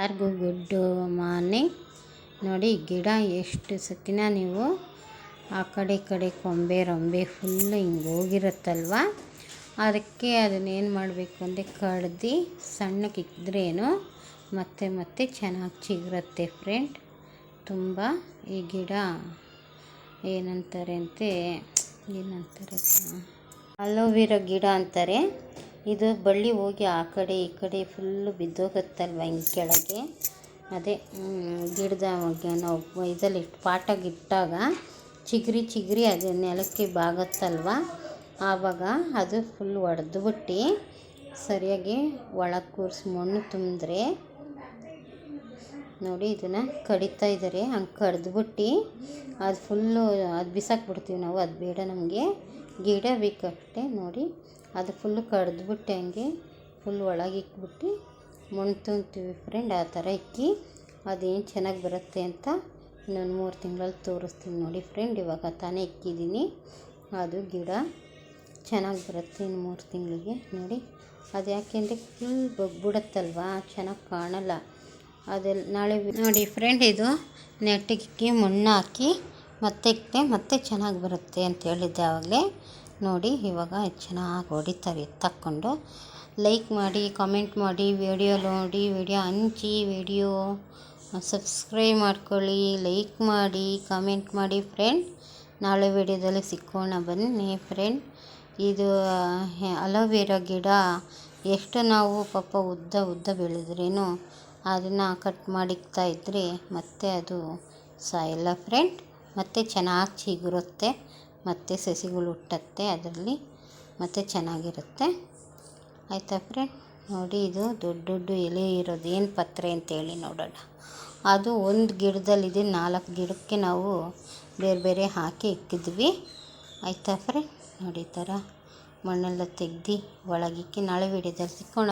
ಯಾರಿಗೂ good morning ನೋಡಿ, ಗಿಡ ಎಷ್ಟು ಸತಿನ ನೀವು ಆ ಕಡೆ ಕಡೆ ಕೊಂಬೆ, ರೊಂಬೆ ಫುಲ್ಲು ಹಿಂಗೆ ಹೋಗಿರುತ್ತಲ್ವ? ಅದಕ್ಕೆ ಅದನ್ನೇನು ಮಾಡಬೇಕು ಅಂದರೆ ಕಡ್ದು ಸಣ್ಣಕ್ಕೆ ಇದ್ದರೇನು ಮತ್ತೆ ಮತ್ತೆ ಚೆನ್ನಾಗಿ ಚಿಗುರುತ್ತೆ ಫ್ರೆಂಡ್ ತುಂಬ ಈ ಗಿಡ ಏನಂತಾರೆ ಅಂತೆ, ಏನಂತಾರೆ ಅಲೋವೆರಾ ಗಿಡ ಅಂತಾರೆ. ಇದು ಬಳ್ಳಿ ಹೋಗಿ ಆ ಕಡೆ ಈ ಕಡೆ ಫುಲ್ಲು ಬಿದ್ದೋಗುತ್ತಲ್ವ ಹಿಂಗೆ ಕೆಳಗೆ? ಅದೇ ಗಿಡದ ನಾವು ಇದರಲ್ಲಿ ಪಾಟಾಗಿ ಇಟ್ಟಾಗ ಚಿಗುರಿ ಚಿಗ್ರಿ ಅದು ನೆಲಕ್ಕೆ ಬಾಗತ್ತಲ್ವ? ಆವಾಗ ಅದು ಫುಲ್ ಒಡೆದ್ಬಿಟ್ಟು ಸರಿಯಾಗಿ ಒಳಗೆ ಕೂರಿಸಿ ಮಣ್ಣು ತುಂಬಿದ್ರೆ ನೋಡಿ ಇದನ್ನು ಕಡಿತಾ ಇದ್ದಾರೆ ಹಂಗೆ ಕಡ್ದುಬಿಟ್ಟು ಅದು ಫುಲ್ಲು ಅದು ಬಿಸಾಕ್ಬಿಡ್ತೀವಿ ನಾವು, ಅದು ಬೇಡ ನಮಗೆ. ಗಿಡ ಬೇಕಷ್ಟೆ ನೋಡಿ, ಅದು ಫುಲ್ಲು ಕಡ್ದ್ಬಿಟ್ಟು ಹಂಗೆ ಫುಲ್ ಒಳಗೆ ಇಕ್ಬಿಟ್ಟು ಮಣ್ಣು ತುಂಬ್ತೀವಿ ಫ್ರೆಂಡ್ ಆ ಥರ ಇಕ್ಕಿ ಅದೇನು ಚೆನ್ನಾಗಿ ಬರುತ್ತೆ ಅಂತ ಇನ್ನೊಂದು ಮೂರು ತಿಂಗಳಲ್ಲಿ ತೋರಿಸ್ತೀನಿ ನೋಡಿ ಫ್ರೆಂಡ್ ಇವಾಗ ತಾನೇ ಇಕ್ಕಿದ್ದೀನಿ. ಅದು ಗಿಡ ಚೆನ್ನಾಗಿ ಬರುತ್ತೆ ಇನ್ನು ಮೂರು ತಿಂಗಳಿಗೆ ನೋಡಿ. ಅದು ಯಾಕೆ ಅಂದರೆ ಫುಲ್ ಬಗ್ಬಿಡುತ್ತಲ್ವ ಚೆನ್ನಾಗಿ ಕಾಣಲ್ಲ. ಅದೆಲ್ಲ ನಾಳೆ ನೋಡಿ ಫ್ರೆಂಡ್ ಇದು ನೆಟ್ಟಿಗೆ ಮಣ್ಣು ಹಾಕಿ ಮತ್ತೆ ಮತ್ತೆ ಚೆನ್ನಾಗಿ ಬರುತ್ತೆ ಅಂತ ಹೇಳಿದ್ದೆ ಆವಾಗಲೇ. ನೋಡಿ, ಇವಾಗ ಚೆನ್ನಾಗಿ ಹೊಡಿತಾರೆ. ತಕ್ಕೊಂಡು ಲೈಕ್ ಮಾಡಿ ಕಾಮೆಂಟ್ ಮಾಡಿ ವಿಡಿಯೋ ನೋಡಿ ವಿಡಿಯೋ ಹಂಚಿ ವಿಡಿಯೋ ಸಬ್ಸ್ಕ್ರೈಬ್ ಮಾಡ್ಕೊಳ್ಳಿ ಲೈಕ್ ಮಾಡಿ ಕಾಮೆಂಟ್ ಮಾಡಿ ಫ್ರೆಂಡ್ ನಾಳೆ ವಿಡಿಯೋದಲ್ಲಿ ಸಿಕ್ಕೋಣ ಬನ್ನಿ ಫ್ರೆಂಡ್ ಇದು ಅಲೋವೆರಾ ಗಿಡ. ಎಷ್ಟು ನಾವು ಪಾಪ ಉದ್ದ ಉದ್ದ ಬೆಳೆದ್ರೇನು ಅದನ್ನು ಕಟ್ ಮಾಡಿಕ್ತಾ ಇದ್ದರೆ ಮತ್ತೆ ಅದು ಸಾಯಲ್ಲ ಫ್ರೆಂಡ್ ಮತ್ತು ಚೆನ್ನಾಗಿ ಚಿಗುರುತ್ತೆ, ಮತ್ತು ಸಸಿಗಳು ಹುಟ್ಟತ್ತೆ ಅದರಲ್ಲಿ, ಮತ್ತು ಚೆನ್ನಾಗಿರುತ್ತೆ. ಆಯಿತಾ ಫ್ರೆಂಡ್ ನೋಡಿ ಇದು ದೊಡ್ಡ ದೊಡ್ಡ ಎಲೆ ಇರೋದು, ಏನು ಪತ್ರೆ ಅಂತೇಳಿ ನೋಡೋಣ. ಅದು ಒಂದು ಗಿಡದಲ್ಲಿದೆ, ನಾಲ್ಕು ಗಿಡಕ್ಕೆ ನಾವು ಬೇರೆ ಬೇರೆ ಹಾಕಿ ಇಕ್ಕಿದ್ವಿ. ಆಯಿತಾ ಫ್ರೆಂಡ್ ನೋಡಿ ಈ ಥರ ಮಣ್ಣೆಲ್ಲ ತೆಗ್ದು ಒಳಗಿಕ್ಕಿ ನಾಳೆ ವಿಡಿಯೋದಲ್ಲಿ ಸಿಕ್ಕೋಣ.